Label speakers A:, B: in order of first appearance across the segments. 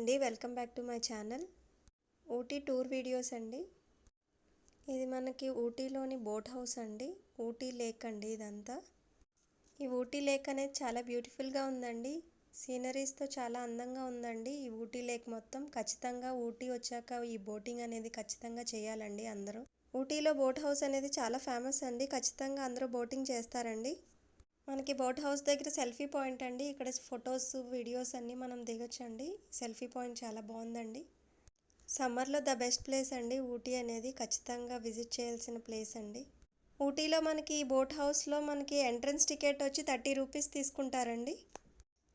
A: అండి. Welcome back to my channel. Ooty tour videos అండి. ఇది మనకి ఊటీలోని బోట్ హౌస్ అండి. ఊటీ లేక్ అండి ఇదంతా. ఈ ఊటీ లేక్ అనేది చాలా బ్యూటిఫుల్గా ఉందండి. సీనరీస్తో చాలా అందంగా ఉందండి. ఈ ఊటీ లేక్ మొత్తం ఖచ్చితంగా ఊటీ వచ్చాక ఈ బోటింగ్ అనేది ఖచ్చితంగా చేయాలండి అందరూ. ఊటీలో బోట్ హౌస్ అనేది చాలా ఫేమస్ అండి. ఖచ్చితంగా అందరూ బోటింగ్ చేస్తారండి. మనకి బోట్ హౌస్ దగ్గర సెల్ఫీ పాయింట్ అండి. ఇక్కడ ఫొటోస్ వీడియోస్ అన్నీ మనం దిగొచ్చండి. సెల్ఫీ పాయింట్ చాలా బాగుందండి. సమ్మర్లో ద బెస్ట్ ప్లేస్ అండి ఊటీ అనేది. ఖచ్చితంగా విజిట్ చేయాల్సిన ప్లేస్ అండి. ఊటీలో మనకి బోట్ హౌస్లో మనకి ఎంట్రన్స్ టికెట్ వచ్చి థర్టీ రూపీస్ తీసుకుంటారండి.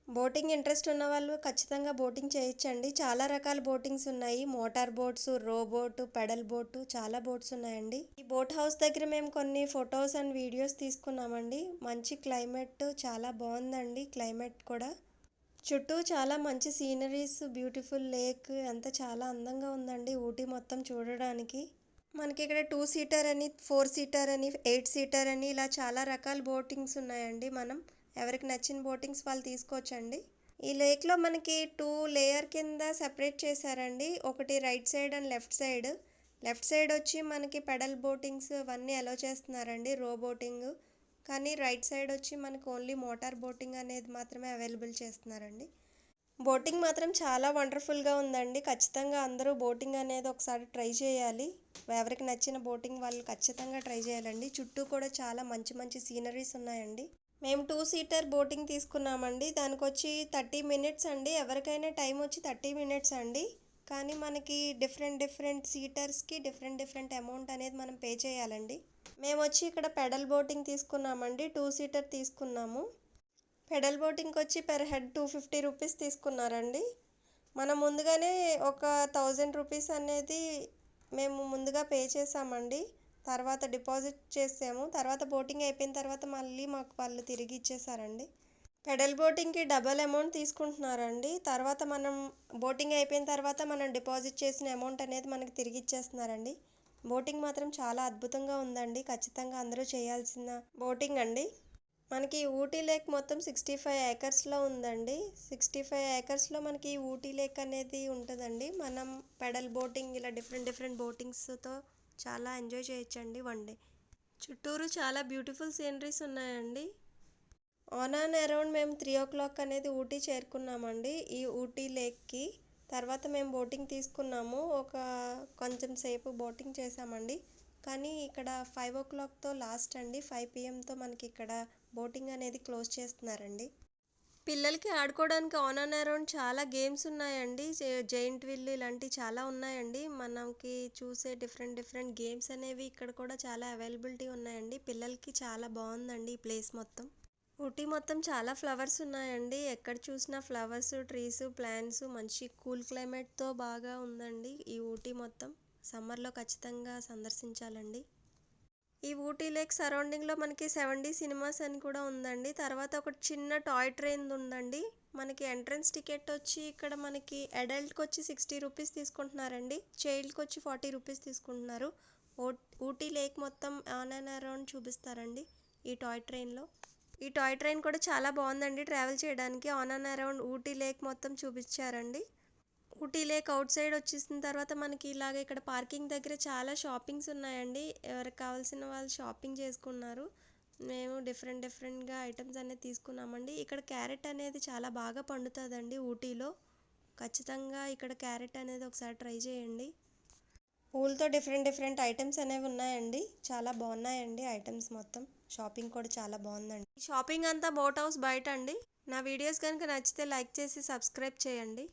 A: బోటింగ్ ఇంట్రెస్ట్ ఉన్న వాళ్ళు ఖచ్చితంగా బోటింగ్ చేయొచ్చండి చాలా రకాల బోటింగ్స్ ఉన్నాయి. Motor boats row boat pedal boat చాలా బోట్స్ ఉన్నాయండి. ఈ బోట్ హౌస్ దగ్గర మేము కొన్ని ఫొటోస్ అండ్ వీడియోస్ తీసుకున్నామండి. మంచి క్లైమేట్ చాలా బాగుందండి క్లైమేట్ కూడా. చుట్టూ చాలా మంచి సీనరీస్ బ్యూటిఫుల్ లేక్ అంతా చాలా అందంగా ఉందండి ఊటీ మొత్తం చూడడానికి. మనకి ఇక్కడ టూ సీటర్ అని ఫోర్ సీటర్ అని ఎయిట్ సీటర్ అని ఇలా చాలా రకాల బోటింగ్స్ ఉన్నాయండి మనం. ఎవరికి నచ్చిన బోటింగ్స్ వాళ్ళు తీసుకోవచ్చండి. ఈ లేక్లో మనకి టూ లేయర్ కింద సెపరేట్ చేశారండి. ఒకటి right side and left side. Left side వచ్చి మనకి పెడల్ బోటింగ్స్ అవన్నీ అలో చేస్తున్నారండి రో బోటింగ్. కానీ రైట్ సైడ్ వచ్చి మనకు ఓన్లీ మోటార్ బోటింగ్ అనేది మాత్రమే అవైలబుల్ చేస్తున్నారండి. బోటింగ్ మాత్రం చాలా వండర్ఫుల్గా ఉందండి. ఖచ్చితంగా అందరూ బోటింగ్ అనేది ఒకసారి ట్రై చేయాలి. ఎవరికి నచ్చిన బోటింగ్ వాళ్ళు ఖచ్చితంగా ట్రై చేయాలండి. చుట్టూ కూడా చాలా మంచి మంచి సీనరీస్ ఉన్నాయండి. మేము టూ సీటర్ బోటింగ్ తీసుకున్నామండి. దానికి వచ్చి థర్టీ మినిట్స్ అండి. ఎవరికైనా టైం వచ్చి థర్టీ మినిట్స్ అండి. కానీ మనకి డిఫరెంట్ డిఫరెంట్ సీటర్స్కి డిఫరెంట్ డిఫరెంట్ అమౌంట్ అనేది మనం పే చేయాలండి. మేము వచ్చి ఇక్కడ పెడల్ బోటింగ్ తీసుకున్నామండి. టూ సీటర్ తీసుకున్నాము. పెడల్ బోటింగ్కి వచ్చి per head two fifty rupees తీసుకున్నారండి. మనం ముందుగానే ఒక థౌజండ్ రూపీస్ అనేది మేము ముందుగా పే చేసామండి తర్వాత డిపాజిట్ చేసాము తర్వాత బోటింగ్ అయిపోయిన తర్వాత మళ్ళీ మాకు వాళ్ళు తిరిగి ఇచ్చేసారండి. పెడల్ బోటింగ్కి డబల్ అమౌంట్ తీసుకుంటున్నారండి. తర్వాత మనం బోటింగ్ అయిపోయిన తర్వాత మనం డిపాజిట్ చేసిన అమౌంట్ అనేది మనకి తిరిగి ఇచ్చేస్తున్నారండి. బోటింగ్ మాత్రం చాలా అద్భుతంగా ఉందండి. ఖచ్చితంగా అందరూ చేయాల్సిన బోటింగ్ అండి. మనకి ఊటీ లేక్ మొత్తం సిక్స్టీ ఫైవ్ ఏకర్స్లో ఉందండి. సిక్స్టీ ఫైవ్ ఏకర్స్లో మనకి ఊటీ లేక్ అనేది ఉంటుందండి. మనం పెడల్ బోటింగ్ ఇలా డిఫరెంట్ డిఫరెంట్ బోటింగ్స్తో చాలా ఎంజాయ్ చేయొచ్చండి వన్ డే. చుట్టూరు చాలా బ్యూటిఫుల్ సీనరీస్ ఉన్నాయండి. ఆన్ అండ్ అరౌండ్ మేము త్రీ ఓ క్లాక్ అనేది ఊటీ చేరుకున్నామండి. ఈ ఊటీ లేక్కి తర్వాత మేము బోటింగ్ తీసుకున్నాము. ఒక కొంచెం సేపు బోటింగ్ చేసామండి కానీ ఇక్కడ ఫైవ్ ఓ క్లాక్తో లాస్ట్ అండి. ఫైవ్ పిఎంతో మనకి ఇక్కడ బోటింగ్ అనేది క్లోజ్ చేస్తున్నారండి. పిల్లలకి ఆడుకోవడానికి ఆన్ అండ్ అరౌండ్ చాలా గేమ్స్ ఉన్నాయండి. జైంట్ విల్లు ఇలాంటివి చాలా ఉన్నాయండి. మనకి చూసే డిఫరెంట్ డిఫరెంట్ గేమ్స్ అనేవి ఇక్కడ కూడా చాలా అవైలబిలిటీ ఉన్నాయండి. పిల్లలకి చాలా బాగుందండి ఈ ప్లేస్ మొత్తం. ఊటీ మొత్తం చాలా ఫ్లవర్స్ ఉన్నాయండి. ఎక్కడ చూసినా ఫ్లవర్స్ ట్రీస్ ప్లాంట్స్ మంచి కూల్ క్లైమేట్తో బాగా ఉందండి ఈ ఊటీ మొత్తం. సమ్మర్లో ఖచ్చితంగా సందర్శించాలండి. ఈ ఊటీ లేక్ సరౌండింగ్లో మనకి సెవెంటీ సినిమాస్ అని కూడా ఉందండి. తర్వాత ఒక చిన్న టాయ్ ట్రైన్ ఉందండి. మనకి ఎంట్రన్స్ టికెట్ వచ్చి ఇక్కడ మనకి అడల్ట్కి వచ్చి సిక్స్టీ రూపీస్ తీసుకుంటున్నారండి. చైల్డ్కి వచ్చి ఫార్టీ రూపీస్ తీసుకుంటున్నారు. ఊటీ లేక్ మొత్తం ఆన్ అండ్ అరౌండ్ చూపిస్తారండి ఈ టాయ్ ట్రైన్లో. ఈ టాయ్ ట్రైన్ కూడా చాలా బాగుందండి. ట్రావెల్ చేయడానికి on and around Ooty lake మొత్తం చూపించారండి. ఊటీ లేక్ అవుట్ సైడ్ వచ్చేసిన తర్వాత మనకి ఇలాగ ఇక్కడ పార్కింగ్ దగ్గర చాలా షాపింగ్స్ ఉన్నాయండి. ఎవరికి కావాల్సిన వాళ్ళు షాపింగ్ చేసుకున్నారు. మేము డిఫరెంట్ డిఫరెంట్గా ఐటమ్స్ అనేది తీసుకున్నామండి. ఇక్కడ క్యారెట్ అనేది చాలా బాగా పండుతుందండి ఊటీలో. ఖచ్చితంగా ఇక్కడ క్యారెట్ అనేది ఒకసారి ట్రై చేయండి. పూలతో డిఫరెంట్ డిఫరెంట్ ఐటమ్స్ అనేవి ఉన్నాయండి. చాలా బాగున్నాయండి ఐటమ్స్ మొత్తం. షాపింగ్ కూడా చాలా బాగుందండి. షాపింగ్ అంతా బోట్ హౌస్ బయట అండి. నా వీడియోస్ కనుక నచ్చితే లైక్ చేసి సబ్స్క్రైబ్ చేయండి.